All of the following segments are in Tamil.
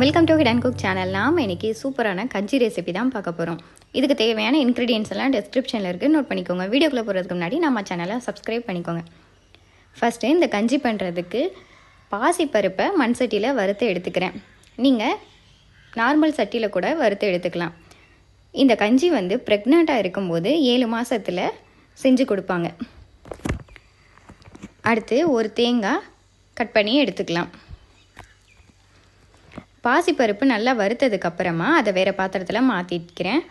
Welcome to hit and cook channel நாம் இன்றைக்கி சூப்பரான கஞ்சி ரெசிபி தான் பார்க்க போகிறோம் இதுக்கு தேவையான இன்க்ரீடியன்ஸ் எல்லாம் டிஸ்கிரிப்ஷனில் இருக்குது நோட் பண்ணிக்கோங்க. வீடியோக்குள்ளே போகிறதுக்கு முன்னாடி நம்ம சேனலை சப்ஸ்கிரைப் பண்ணிக்கோங்க. ஃபஸ்ட்டு இந்த கஞ்சி பண்ணுறதுக்கு பாசிப்பருப்பை மண் சட்டியில் வறுத்து எடுத்துக்கிறேன். நீங்கள் நார்மல் சட்டியில் கூட வறுத்து எடுத்துக்கலாம். இந்த கஞ்சி வந்து ப்ரெக்னெண்ட்டாக இருக்கும்போது ஏழு மாதத்தில் செஞ்சு கொடுப்பாங்க. அடுத்து ஒரு தேங்காய் கட் பண்ணி எடுத்துக்கலாம். பாசிப்பருப்பு நல்லா வறுத்ததுக்கு அப்புறமா அதை வேறு பாத்திரத்தில் மாற்றிக்கிறேன்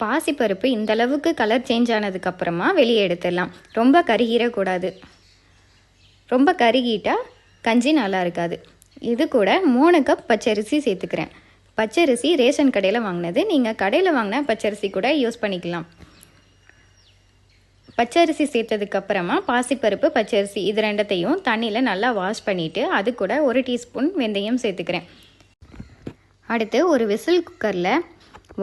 பாசிப்பருப்பு இந்த அளவுக்கு கலர் சேஞ்ச் ஆனதுக்கப்புறமா வெளியே எடுத்துடலாம். ரொம்ப கருகிடக்கூடாது ரொம்ப கருகிட்டால் கஞ்சி நல்லா இருக்காது. இது கூட மூணு கப் பச்சரிசி சேர்த்துக்கிறேன். பச்சரிசி ரேஷன் கடையில் வாங்கினது. நீங்கள் கடையில் வாங்கின பச்சரிசி கூட யூஸ் பண்ணிக்கலாம். பச்சரிசி சேர்த்ததுக்கு அப்புறமா பாசிப்பருப்பு பச்சரிசி இது ரெண்டத்தையும் தண்ணியில் நல்லா வாஷ் பண்ணிவிட்டு அது கூட ஒரு டீஸ்பூன் வெந்தயம் சேர்த்துக்கிறேன். அடுத்து ஒரு விசில் குக்கரில்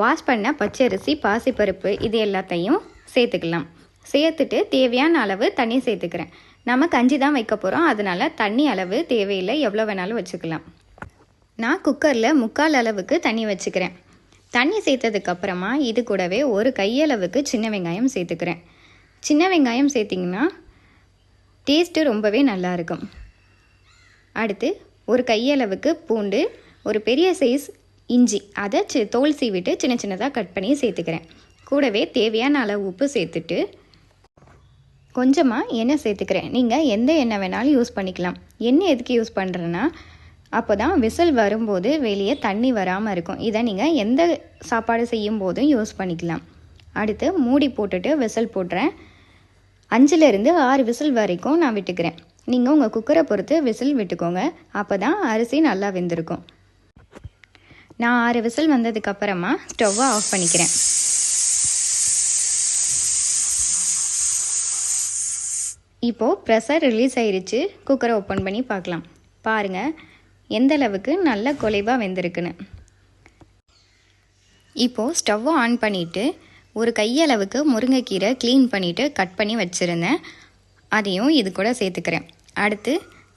வாஷ் பண்ண பச்சரிசி பாசிப்பருப்பு இது எல்லாத்தையும் சேர்த்துக்கலாம். சேர்த்துட்டு தேவையான அளவு தண்ணி சேர்த்துக்கிறேன். நம்ம கஞ்சி தான் வைக்க போகிறோம் அதனால் தண்ணி அளவு தேவையில்லை. எவ்வளோ வேணாலும் வச்சுக்கலாம். நான் குக்கரில் முக்கால் அளவுக்கு தண்ணி வச்சுக்கிறேன். தண்ணி சேர்த்ததுக்கப்புறமா இது கூடவே ஒரு கையளவுக்கு சின்ன வெங்காயம் சேர்த்துக்கிறேன். சின்ன வெங்காயம் சேர்த்திங்கன்னா டேஸ்ட்டு ரொம்பவே நல்லாயிருக்கும். அடுத்து ஒரு கையளவுக்கு பூண்டு ஒரு பெரிய சைஸ் இஞ்சி. அதை சி தோல் சீவிட்டு சின்ன சின்னதாக கட் பண்ணி சேர்த்துக்கிறேன். கூடவே தேவையான அளவு உப்பு சேர்த்துட்டு கொஞ்சமாக எண்ணெய் சேர்த்துக்கிறேன். நீங்கள் எந்த எண்ணெய் வேணாலும் யூஸ் பண்ணிக்கலாம். எண்ணெய் எதுக்கு யூஸ் பண்ணுறேன்னா அப்போ தான் விசில் வரும்போது வெளியே தண்ணி வராமல் இருக்கும். இதை நீங்கள் எந்த சாப்பாடு செய்யும் போதும் யூஸ் பண்ணிக்கலாம். அடுத்து மூடி போட்டுட்டு விசில் போடுறேன். அஞ்சுலேருந்து ஆறு விசில் வரைக்கும் நான் விட்டுக்கிறேன். நீங்கள் உங்கள் குக்கரை பொறுத்து விசில் விட்டுக்கோங்க. அப்போ தான் அரிசி நல்லா வெந்திருக்கும். நான் ஆறு விசில் வந்ததுக்கப்புறமா ஸ்டவ்வை ஆஃப் பண்ணிக்கிறேன். இப்போது ப்ரெஷர் ரிலீஸ் ஆயிடுச்சு குக்கரை ஓப்பன் பண்ணி பார்க்கலாம். பாருங்கள் எந்த அளவுக்கு நல்ல குலைவாக வெந்திருக்குன்னு. இப்போது ஸ்டவ்வை ஆன் பண்ணிவிட்டு ஒரு கையளவுக்கு முருங்கைக்கீரை க்ளீன் பண்ணிவிட்டு கட் பண்ணி வச்சுருந்தேன். அதையும் இது கூட சேர்த்துக்கிறேன். அடுத்து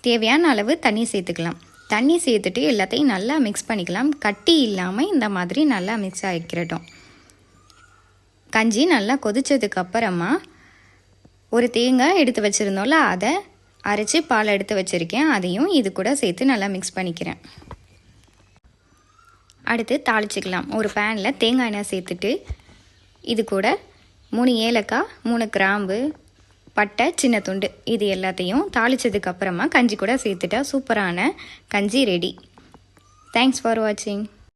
தேவையான அளவு தண்ணி சேர்த்துக்கலாம். தண்ணி சேர்த்துட்டு எல்லாத்தையும் நல்லா மிக்ஸ் பண்ணிக்கலாம். கட்டி இல்லாமல் இந்த மாதிரி நல்லா மிக்ஸ் ஆகிக்கிறட்டும் கஞ்சி நல்லா கொதித்ததுக்கப்புறமா ஒரு தேங்காய் எடுத்து வச்சுருந்தோம்ல அதை அரைச்சி பால் எடுத்து வச்சுருக்கேன். அதையும் இது கூட சேர்த்து நல்லா மிக்ஸ் பண்ணிக்கிறேன். அடுத்து தாளிச்சிக்கலாம். ஒரு பேனில் தேங்காய் எண்ணெய் சேர்த்துட்டு இது கூட மூணு ஏலக்காய் மூணு கிராம்பு பட்டை சின்ன துண்டு. இது எல்லாத்தையும் தாளித்ததுக்கு அப்புறமா கஞ்சி கூட சேர்த்துட்டா சூப்பரான கஞ்சி ரெடி. தேங்க்ஸ் ஃபார் வாட்சிங்